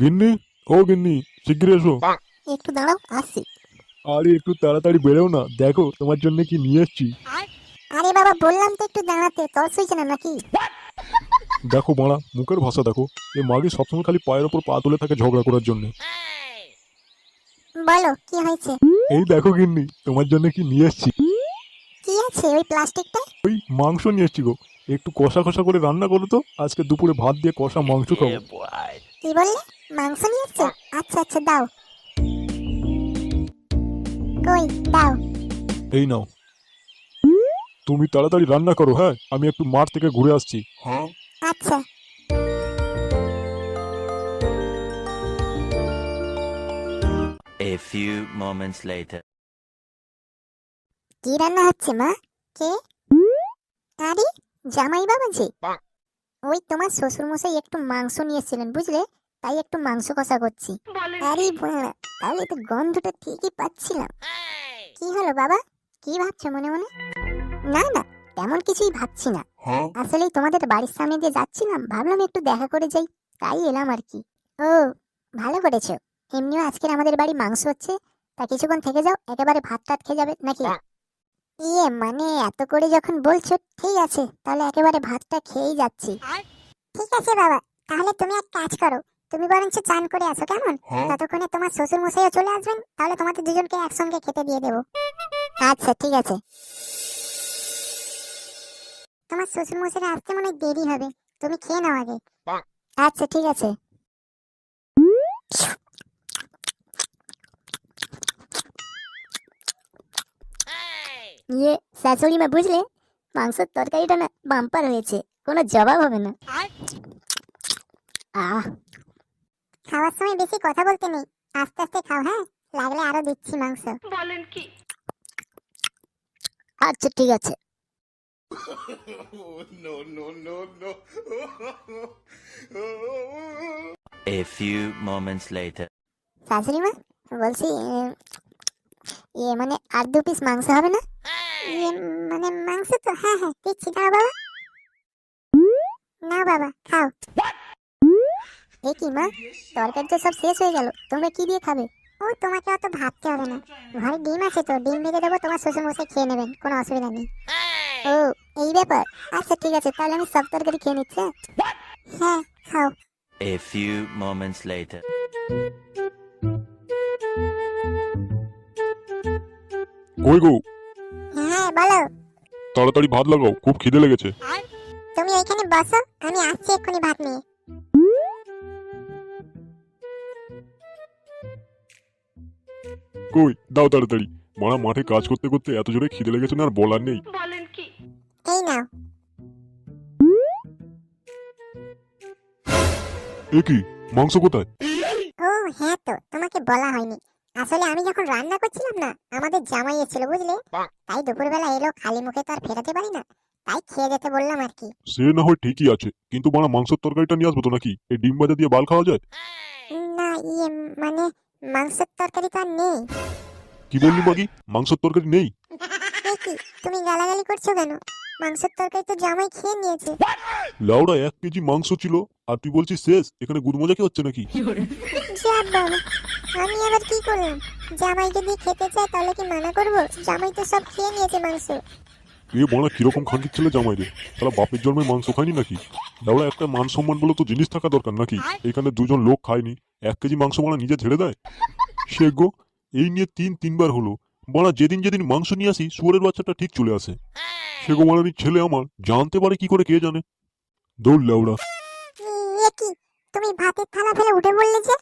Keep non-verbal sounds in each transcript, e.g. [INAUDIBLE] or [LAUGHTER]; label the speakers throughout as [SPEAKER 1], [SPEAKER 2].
[SPEAKER 1] গিন্নি ও গিন্নি শিগগির এসো।
[SPEAKER 2] একটু দাঁড়াও আসছি।
[SPEAKER 1] আরে একটু তাড়াতাড়ি বেরোও না। দেখো তোমার জন্য কি নিয়ে এসছি।
[SPEAKER 2] আরে? বাবা বললাম তো একটু দাঁড়াতে। তর্স হয়েছে না নাকি?
[SPEAKER 1] দেখো মারা মুখের ভাষা দেখো। এই মাগে সবসময় খালি পায়ের ওপর পা তুলে থাকে ঝগড়া করার জন্য।
[SPEAKER 2] বলো কি হয়েছে?
[SPEAKER 1] এই দেখো গিন্নি তোমার জন্য কি নিয়ে এসছি।
[SPEAKER 2] কি আছে ওই প্লাস্টিকটা?
[SPEAKER 1] ওই মাংস নিয়ে এসছি গো। একটু কষা কষা করে রান্না করো তো। আজকে দুপুরে ভাত দিয়ে কষা মাংস খাব।
[SPEAKER 2] কি বললে? মাংস নিয়ে এসছো? আচ্ছা আচ্ছা দাও। কই? দাও।
[SPEAKER 1] এই নাও। তুমি তাড়াতাড়ি রান্না করো হ্যাঁ? আমি একটু মাঠ থেকে ঘুরে আসছি। হ্যাঁ।
[SPEAKER 2] আচ্ছা।
[SPEAKER 3] A few moments later.
[SPEAKER 2] কি রান্না হচ্ছে মা? কে? আরে জামাই বাবা যে? ওই তোমার শ্বশুর মশাই একটু মাংস নিয়ে এসেছিলেন বুঝলে? তাই একটু মাংস কষা করছি। আরে বাড়া, তাহলে তো গন্ধটা ঠিকই পাচ্ছিলাম। কি হলো বাবা? কি ভাবছ মনে মনে? না না তেমন কিছুই ভাবছি না। আসলে তোমাদের বাড়ির সামনে দিয়ে যাচ্ছিলাম ভাবলাম একটু দেখা করে যাই তাই এলাম আর কি। ও ভালো করেছ। এমনিও আজকের আমাদের বাড়ি মাংস হচ্ছে তা কিছুক্ষণ থেকে যাও একেবারে ভাত টাত খেয়ে যাবে নাকি? ইয়ে মানে এত করে যখন বলছো ঠিক আছে তাহলে একেবারে ভাতটা খেয়েই যাচ্ছি। ঠিক আছে বাবা তাহলে তুমি এক কাজ করো তুমি বরঞ্চ চান করে আসো কেমন? ততক্ষণে তোমার শ্বশুর মশাইও চলে আসবেন তাহলে তোমাদের দুজনকে একসঙ্গে খেতে দিয়ে দেবো। আচ্ছা ঠিক আছে। তোমার শ্বশুর মশাই আসতে মনে দেরি হবে তুমি খেয়ে নাও আগে। আচ্ছা ঠিক আছে। ইয়ে শাশুড়ি মা বুঝলে? মাংসের তরকারিটা না বাম্পার হয়েছে কোনো জবাব হবে না। আহ। খাওয়ার সময় বেশি কথা বলতে নেই আস্তে আস্তে খাও হ্যাঁ? লাগলে আরও দিচ্ছি মাংস।
[SPEAKER 4] বলেন কি?
[SPEAKER 2] আচ্ছা ঠিক আছে। [LAUGHS]
[SPEAKER 3] A few moments later.
[SPEAKER 2] শাশুড়ি মা বলছি এ, ইয়ে মানে আর দু পিস মাংস হবে না? ইয়ে মানে মাংস তো হ্যাঁ হ্যাঁ দিচ্ছি দাও বাবা। না বাবা খাও। এ কি মা তরকারি তো সব শেষ হয়ে গেল তোমরা কি দিয়ে খাবে? ও তোমাকে অত ভাবতে হবে না। ঘরে ডিম আছে তো ডিম ভেজে দেবো তোমার শ্বশুর মশাই খেয়ে নেবেন কোনো অসুবিধা নেই। ও এই ব্যাপার। আচ্ছা ঠিক আছে তাহলে আমি সব তরকারি খেয়ে নিচ্ছি হ্যাঁ? হ্যাঁ খাও।
[SPEAKER 3] A few moments later.
[SPEAKER 1] কই গো?
[SPEAKER 2] হ্যাঁ বলো।
[SPEAKER 1] তাড়াতাড়ি ভাত লাগাও খুব খিদে লেগেছে।
[SPEAKER 2] তুমি এখানে বসো আমি আসছি এক্ষুনি ভাত নিয়ে।
[SPEAKER 1] কই দাও তাড়াতাড়ি। মারা মাঠে কাজ করতে করতে এত জোরে খিদে লেগেছে না আর বলার নেই।
[SPEAKER 4] বলেন কি?
[SPEAKER 2] এই নাও।
[SPEAKER 1] এ কি মাংস কোথায়?
[SPEAKER 2] ও হ্যাঁ তো তোমাকে বলা হয়নি। আসলে আমি যখন রান্না করছিলাম না আমাদের জামাই এসেছিল বুঝলে? তাই দুপুরবেলা এলো খালি মুখে তো আর ফেরাতে পারি না। তাই খেয়ে যেতে বললাম আর কি।
[SPEAKER 1] সে না হয় ঠিকই আছে কিন্তু বানা মাংসের তরকারিটা নিয়ে আসব তো নাকি? এই ডিম ভাজা দিয়ে বাল খাওয়া যায়?
[SPEAKER 2] না ইয়ে মানে মাংসের তরকারি তো আর নেই।
[SPEAKER 1] কি বললি বাকি মাংসের তরকারি নেই?
[SPEAKER 2] তুমি গালাগালি করছ কেন? মাংসের তরকারি তো জামাই খেয়ে নিয়েছে।
[SPEAKER 1] লাউড়া এক কেজি মাংস ছিল আর তুই বলছিস শেষ এখানে গুদমজা কি হচ্ছে নাকি?
[SPEAKER 2] আমি আবার কি করলাম? জামাই যদি খেতে চায় তাহলে কি মানা করব? জামাই তো সব খেয়ে নিয়েছে মাংস।
[SPEAKER 1] এ বড় কীরকম খানকির ছেলে জামাই রে? তাহলে বাপের জন্মে মাংস খায়নি নাকি? লাউড়া একটা মান সম্মান বলে তো জিনিস থাকা দরকার নাকি? এখানে দুজন লোক খায়নি এক কেজি মাংস মারা নিজে ঝেড়ে দেয়? সে গো এই নিয়ে তিন তিনবার হলো। বলা যেদিন যেদিন মাংস নিয়ে আসি শুয়ারের বাচ্চাটা ঠিক চলে আসে। সে গো মারানির ছেলে আমার জানতে পারে কি করে কে জানে। দৌড় লাউড়া
[SPEAKER 2] কি তুমি ভাতের থালা ফেলে উঠে পড়লে যে?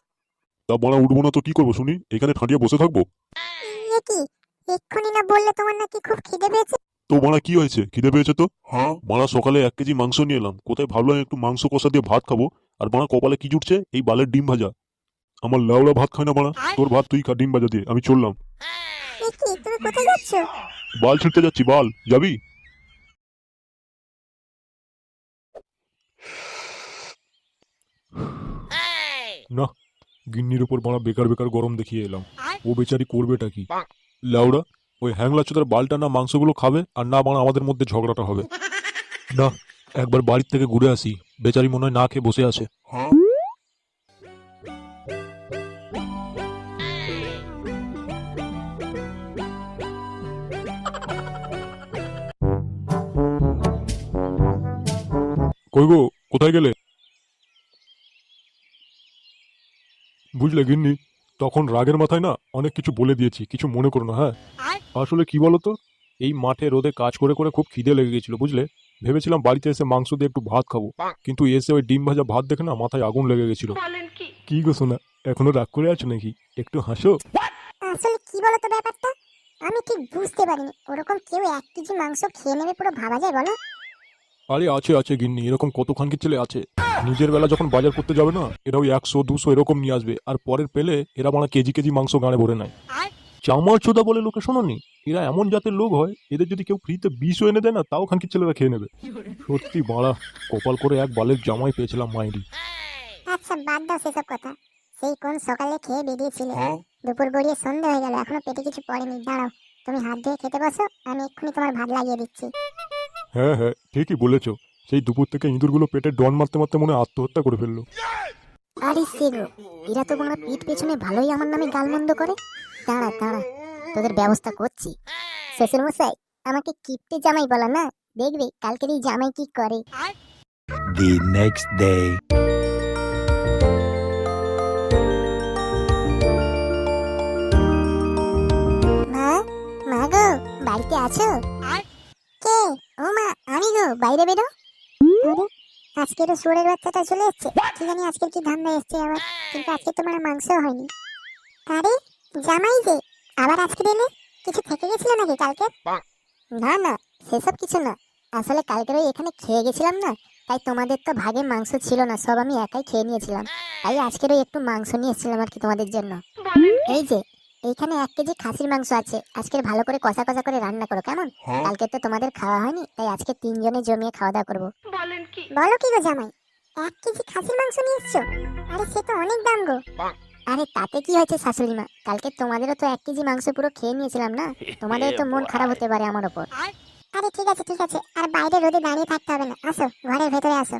[SPEAKER 1] তা মারা উঠবো না তো কি করব শুনি? এখানে ঠাঁটিয়ে বসে থাকব?
[SPEAKER 2] এ কি এক্ষুনি না বললে তোমার নাকি খুব খিদে পেয়েছে?
[SPEAKER 1] তো মারা কি হয়েছে? খিদে পেয়েছে তো? মারা সকালে এক কেজি মাংস নিয়ে এলাম। কোথায় ভাবলাম একটু মাংস কষা দিয়ে ভাত খাব আর মারা কপালে কি জুটছে? এই বালের ডিম ভাজা। আমার লাউড়া ভাত খায় না মারা। তোর ভাত তুই খা ডিম ভাজা দিয়ে। আমি চললাম।
[SPEAKER 2] কি? তুমি কোথায় যাচ্ছ?
[SPEAKER 1] বাল ছিঁড়তে যাচ্ছি বাল। যাবি? না গিন্নির উপর মারা বেকার বেকার গরম দেখিয়ে এলাম। ও বেচারি করবেটা কি? লাউড়া ওই হ্যাংলা চোদার বালটা না মাংসগুলো খাবে আর না মারা আমাদের মধ্যে ঝগড়াটা হবে? না
[SPEAKER 4] একবার বাড়ির থেকে ঘুরে আসি। বেচারি মনে হয় না খেয়ে বসে আছে।
[SPEAKER 1] কই গো কোথায় গেলে? বুঝলে গিন্নি তখন রাগের মাথায় না অনেক কিছু বলে দিয়েছি কিছু মনে করো না হ্যাঁ? আসলে কি বলো তো? এই মাঠে রোদে কাজ করে করে খুব খিদে লেগে গেছিল বুঝলে? ভেবেছিলাম বাড়িতে এসে মাংস দিয়ে একটু ভাত খাব কিন্তু এসে ওই ডিম ভাজা ভাত দেখে না মাথায় আগুন লেগে গেছিল। কি? গো শোনা এখনও রাগ করে আছো নাকি? একটু হাসো।
[SPEAKER 2] আসলে কি বলতো ব্যাপারটা? আমি ঠিক বুঝতে পারিনি ওরকম কেউ এক কেজি মাংস খেয়ে নেবে পুরো ভাবা যায় বলো?
[SPEAKER 1] আরে আছে আছে গিন্নি এরকম কতখানকি ছেলে আছে? নিজের বেলা যখন বাজার করতে যাবে না এরাও একশো দুশো এরকম নিয়ে আসবে আর পরের পেলে এরা মানে কেজি কেজি মাংস গাঁড়ে ভরে নেয়। চামার চোদা বলে লোকে শোনোনি? এরা এমন জাতের লোক হয় এদের যদি কেউ ফ্রিতে বিষও এনে দেয় না তাও খানকি ছেলেরা খেয়ে নেবে। সত্যি বাড়া কপাল করে এক বালের জামাই পেয়েছিলাম মাইরি।
[SPEAKER 2] আচ্ছা বাদ দাও সেসব কথা। সেই কোন সকালে খেয়ে বেরিয়েছিলে? দুপুর গড়িয়ে সন্ধে হয়ে গেল এখনও পেটে কিছু পড়েনি। দাঁড়াও তুমি হাত ধুয়ে খেতে বসো আমি এক্ষুনি তোমার ভাত লাগিয়ে দিচ্ছি।
[SPEAKER 1] হ্যাঁ হ্যাঁ ঠিকই বলেছ। সেই দুপুর থেকে ইঁদুরগুলো পেটে ডন মারতে মারতে মনে আত্মহত্যা করে ফেলল।
[SPEAKER 2] আরে সেগো এরা তো বাংলা পিঠ পেছনে ভালোই আমার নামে গালমন্দ করে। দাঁড়া দাঁড়া তোদের ব্যবস্থা করছি। শ্বশুর মশাই আমাকে কিপটে জামাই বলা না? দেখবে কালকের এই জামাই কি করে।
[SPEAKER 3] The next day.
[SPEAKER 2] মা মা গো বাড়িতে আছো? কে? ও মা আমি গো বাইরে বেরো। আরে আজকে তো সুরের বাচ্চাটা চলে এসছে। কি জানি আজকে কি ধান্দা এসছে আবার কিন্তু আজকে তোমার মাংস হয়নি। আরে জামাই যে আবার আজকে এলে? কিছু থেকে গেছিল নাকি কালকে? না না সেসব কিছু না। আসলে কালকের ওই এখানে খেয়ে গেছিলাম না তাই তোমাদের তো ভাগে মাংস ছিল না সব আমি একাই খেয়ে নিয়েছিলাম। তাই আজকের ওই একটু মাংস নিয়ে এসেছিলাম আর কি তোমাদের জন্য। এই যে এইখানে এক কেজি খাসির মাংস আছে। আজকের ভালো করে কষা কষা করে রান্না করো কেমন? কালকে তো তোমাদের খাওয়া হয়নি তাই আজকে তিনজনে জমিয়ে খাওয়া দাওয়া করব। বলো কি গো জামাই এক কেজি খাসির মাংস নিয়ে এসছো? আরে সে তো অনেক দাম গো। আরে তাতে কি হয়েছে শাশুড়ি মা? কালকে তোমাদেরও তো এক কেজি মাংস পুরো খেয়ে নিয়েছিলাম না? [LAUGHS] তোমাদের তো মন খারাপ হতে পারে আমার ওপর। আরে ঠিক আছে ঠিক আছে। আর বাইরে রোদে দাঁড়িয়ে থাকতে হবে না। আসো ঘরের ভেতরে আসো।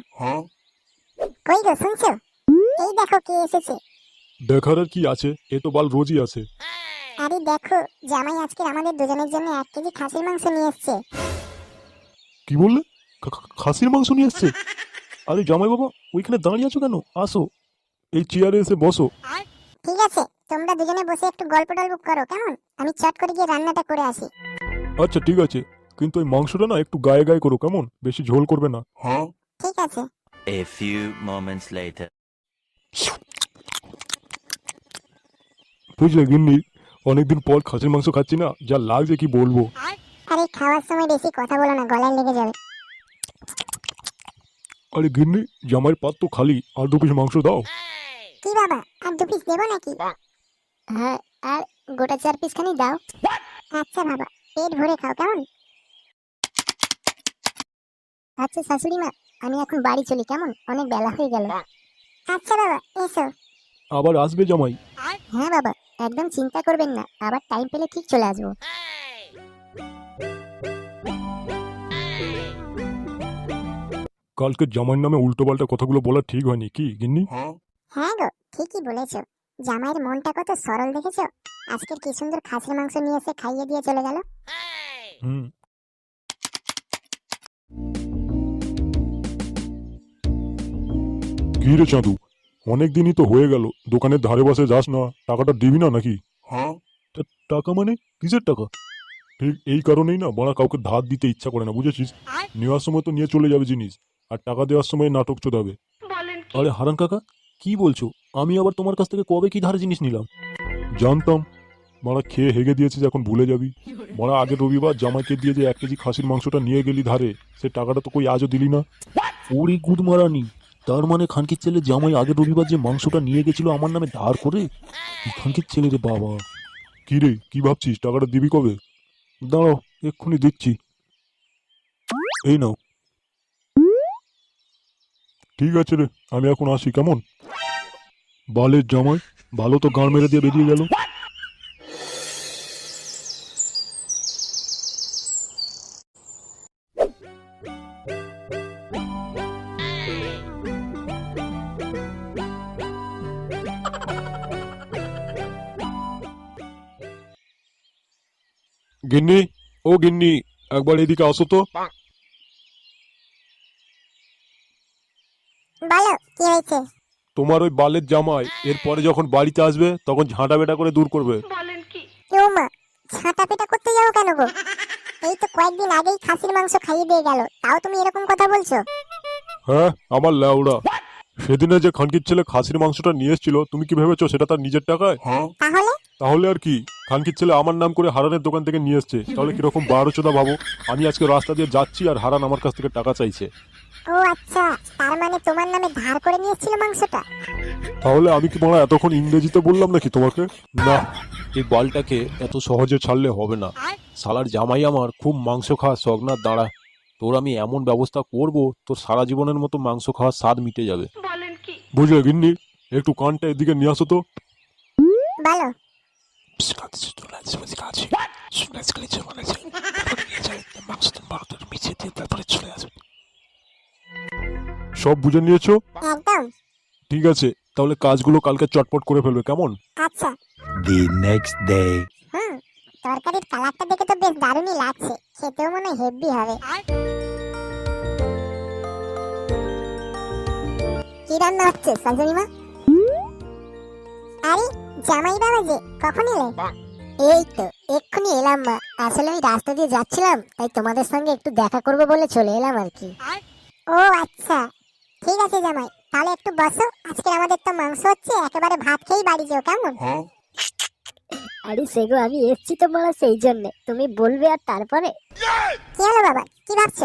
[SPEAKER 2] কই গো শুনছো? এই দেখো কে এসেছে।
[SPEAKER 1] দেখার আর কি আছে? এ তো বাল রোজই আছে।
[SPEAKER 2] আরে দেখো জামাই আজকে আমাদের দুজনের জন্য এক কেজি খাসির মাংস নিয়ে এসছে।
[SPEAKER 1] কি বললে? খাসির মাংস নিয়ে এসছে? আরে জামাই বাবা ওইখানে দাঁড়িয়ে আছো কেন? আসো। এই চেয়ারে এসে বসো।
[SPEAKER 2] ঠিক আছে তোমরা দুজনে বসে একটু গল্প টল্প করো কেমন? আমি চট করে গিয়ে রান্নাটা করে আসি।
[SPEAKER 1] আচ্ছা ঠিক আছে। কিন্তু ওই মাংসটা না একটু গায়ে গায়ে করো কেমন? বেশি ঝোল করবে না। হ্যাঁ।
[SPEAKER 2] ঠিক আছে।
[SPEAKER 3] A few moments later.
[SPEAKER 1] বুঝলে গিন্নি অনেকদিন পর খাসির মাংস খাচ্ছি না যা লাগছে কি বলব?
[SPEAKER 2] আরে খাওয়ার সময় বেশি কথা বলো না গলায় লেগে যাবে।
[SPEAKER 1] আরে গিন্নি জামাইয়ের পাত তো খালি আর দু পিস মাংস দাও।
[SPEAKER 2] কি বাবা আর দু পিস দেবো নাকি? হ্যাঁ আর গোটা চার পিস খানি দাও। আচ্ছা বাবা পেট ভরে খাও কেমন? আচ্ছা শাশুড়ি মা আমি এখন বাড়ি চলি কেমন? অনেক বেলা হয়ে গেল। আচ্ছা বাবা এসো।
[SPEAKER 1] আবার আসবে জামাই।
[SPEAKER 2] হ্যাঁ বাবা একদম চিন্তা করবেন না আবার টাইম পেলে ঠিক চলে আসব।
[SPEAKER 1] কালকে জামাইয়ের নামে উল্টো পাল্টা কথাগুলো বলা ঠিক হয়নি কি গিন্নি?
[SPEAKER 2] হ্যাঁ গো ঠিকই বলেছ। জামাইয়ের মনটা কত সরল দেখেছ? আজকের কি সুন্দর খাসির মাংস নিয়ে এসে খাইয়ে দিয়ে চলে গেল।
[SPEAKER 1] হুম। কি রে চাঁদু? অনেক দিনই তো হয়ে গেল দোকানের ধারে বসে যাস না টাকাটা দিবি না নাকি? তা টাকা মানে? কিসের টাকা? ঠিক এই কারণেই না বড়া কাউকে ধার দিতে ইচ্ছা করে না বুঝেছিস? নেওয়ার সময় তো নিয়ে চলে যাবে জিনিস আর টাকা দেওয়ার সময় নাটক চোদাবে। আরে হারান কাকা কি বলছো? আমি আবার তোমার কাছ থেকে কবে কি ধারে জিনিস নিলাম? জানতাম। মারা খেয়ে হেগে দিয়েছিস এখন ভুলে যাবি। মারা আগে রবিবার জামাইকে দিয়ে যে এক কেজি খাসির মাংসটা নিয়ে গেলি ধারে সে টাকাটা তো কই আজও দিলি না? ওরে গুদ মারানি তার মানে খানকির ছেলে জামাই আগের রবিবার যে মাংসটা নিয়ে গেছিল আমার নামে ধার করে? খানকির ছেলে রে বাবা। কি রে, কি ভাবছিস? টাকাটা দিবি কবে? দাঁড়াও, এক্ষুনি দিচ্ছি। এই নাও। ঠিক আছে রে, আমি এখন আসি, কেমন? বালের জামাই, ভালো তো গাঁড় মেরে দিয়ে বেরিয়ে গেল। গিন্নি ও গিন্নি একবার এদিকে আসো তো
[SPEAKER 2] বলো কি হয়েছে?
[SPEAKER 1] তোমার ওই বালের জামাই এরপরে যখন বাড়িতে আসবে তখন ঝাঁটা বেটা করে দূর করবে।
[SPEAKER 2] ও মা ছাতা পেটা করতে যাও কেন গো? এই তো কয়েকদিন আগেই খাসির মাংস খাইয়ে দিয়ে গেল তাও তুমি এরকম কথা বলছো?
[SPEAKER 1] হ্যাঁ আমার ল্যাউড়া সেদিনে যে খানকির ছেলে খাসির মাংসটা নিয়ে এসেছিল তুমি কি ভেবেছো সেটা তার নিজের টাকায়?
[SPEAKER 2] তাহলে
[SPEAKER 1] তাহলে আর কি? খানকির ছেলে আমার নাম করে হারানের দোকান থেকে নিয়ে এসছে। তাহলে কীরকম বারো চোদা ভাবো? আমি আজকে রাস্তা দিয়ে যাচ্ছি আর হারান আমার কাছ থেকে টাকা চাইছে।
[SPEAKER 2] ও আচ্ছা তার মানে তোমার নামে ধার করে নিয়েছিল মাংসটা?
[SPEAKER 1] তাহলে আমি কি মারা এতক্ষণ ইংরেজিতে বললাম নাকি তোমাকে? না এই বলটাকে এত সহজে ছাড়লে হবে না। সালার জামাই আমার খুব মাংস খাওয়ার শখ না দাঁড়া। তোর আমি এমন ব্যবস্থা করব তোর সারা জীবনের মতো মাংস খাওয়ার স্বাদ মিটে যাবে। বুঝলে গিন্নি? একটু কানটা এদিকে নিয়ে আসো তো। সব বুঝে নিয়েছো?
[SPEAKER 2] একদম।
[SPEAKER 1] ঠিক আছে তাহলে কাজগুলো কালকে চটপট করে ফেলবে কেমন?
[SPEAKER 2] আচ্ছা।
[SPEAKER 3] The next ডে
[SPEAKER 2] হুম তরকারির কালারটা দেখে তো বেশ দারুণই লাগছে খেতেও মনে হেভি হবে। কি রান্না হচ্ছে সঞ্জনী মা? আরে জামাই বাবা যে কখন এলে? এই তো এক্ষুনি এলাম মা। আসলে আমি রাস্তা দিয়ে যাচ্ছিলাম তাই তোমাদের সঙ্গে একটু দেখা করব বলে চলে এলাম আর কি। ও আচ্ছা ঠিক আছে জামাই তাহলে একটু বসো আজকে আমাদের তো মাংস হচ্ছে একেবারে ভাত খেয়েই বাড়ি যাও কেমন?
[SPEAKER 5] আরে সেগো আমি এসছি তো বলা সেই জন্য তুমি বলবে আর তারপরে?
[SPEAKER 2] কি হলো বাবা কি ভাবছ?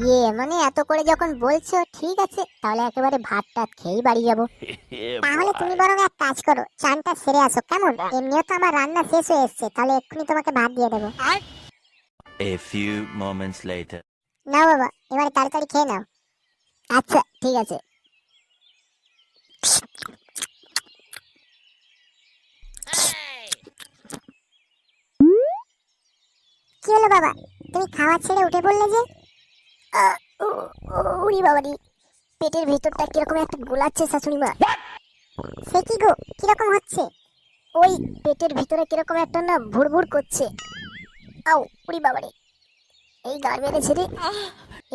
[SPEAKER 2] ইয়ে মানে এত করে যখন বলছো ঠিক আছে তাহলে একেবারে ভাত টাত খেয়েই বাড়ি যাব। [LAUGHS] তাহলে তুমি বরং এক কাজ করো চানটা সেরে আসো কেমন? এমনিও তো আমার রান্না শেষ হয়ে এসছে তাহলে এক্ষুনি তোমাকে ভাত দিয়ে দেবো।
[SPEAKER 3] A few moments later.
[SPEAKER 2] নাও বাবা এবারে তাড়াতাড়ি খেয়ে নাও। আচ্ছা ঠিক আছে। কি হলো বাবা? তুমি খাওয়া ছেড়ে উঠে পড়লে যে? আহ, উ- উ- উরি বাবারি পেটের ভেতরটা কীরকম একটা গোলাচ্ছে শাশুড়ি মা সে কি গো কীরকম হচ্ছে? ওই পেটের ভিতরে কীরকম একটা না ভুড়ভুড় করছে। আও উরি বাবারে এই গান মেরেছে রে।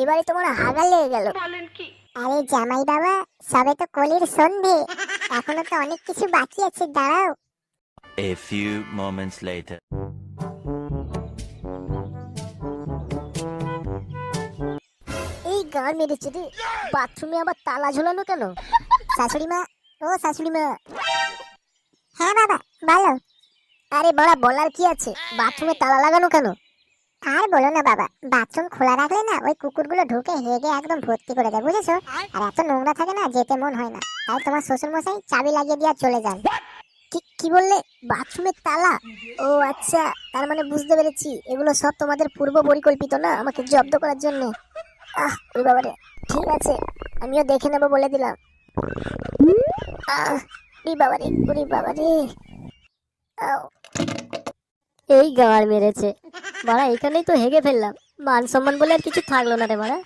[SPEAKER 2] এবারে তোমার হাগাল লেগে গেল। আরে জামাই বাবা সবে তো কলির সন্ধে। এখনও তো অনেক কিছু বাকি আছে দাঁড়াও।
[SPEAKER 3] A few moments later.
[SPEAKER 5] এই মেরেছে রে। বাথরুমে আবার তালা ঝোলানো কেন?
[SPEAKER 2] শাশুড়ি মা ও শাশুড়ি মা। হ্যাঁ বাবা বলো।
[SPEAKER 5] আরে বড়া বলার কি আছে? বাথরুমে তালা লাগানো কেন?
[SPEAKER 2] আর বলো না বাবা বাথরুম খোলা রাখলে না ওই কুকুরগুলো ঢুকে হেগে একদম ভর্তি করে দেয় বুঝেছ? আর এত নোংরা থাকে না যেতে মন হয় না। তাই তোমার শ্বশুর মশাই চাবি লাগিয়ে দিয়ে চলে যান।
[SPEAKER 5] কি বললে? বাথরুমের তালা? ও আচ্ছা তার মানে বুঝতে পেরেছি। এগুলো সব তোমাদের পূর্ব পরিকল্পিত না? আমাকে জব্দ করার জন্য। আহ ওই বাবারে। ঠিক আছে আমিও দেখে নেব বলে দিলাম। আহ ওরে বাবারে ওরে বাবারে। আও। এই গাড় মেরেছে। বাড়া এখানেই তো হেগে ফেললাম। মান সম্মান বলে আর কিছু থাকল না রে বাড়া